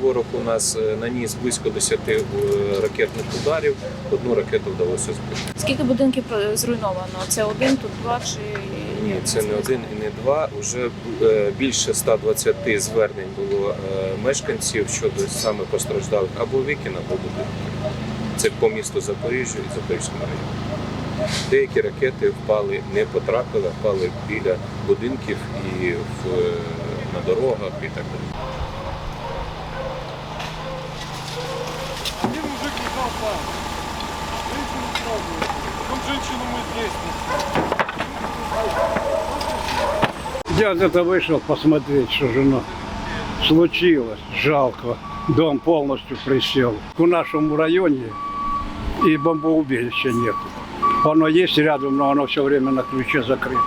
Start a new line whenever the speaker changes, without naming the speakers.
ворог у нас е, наніс близько 10 е, ракетних ударів. Одну ракету вдалося збити.
Скільки будинків зруйновано? Це один, тут два чи
Ні, це не один і не два. Уже е, більше 120 звернень було е, мешканців щодо саме постраждалих або вікін, або будинків. Це по місту Запоріжжя і Запорізькому районі. Деякі ракети впали, не потрапили, впали біля будинків і в, е, на дорогах і так далі.
Где-то вышел посмотреть, что же ну, случилось. Жалко. Дом полностью присел. В нашем районе и бомбоубежища нет. Оно есть рядом, но оно все время на ключе закрыто.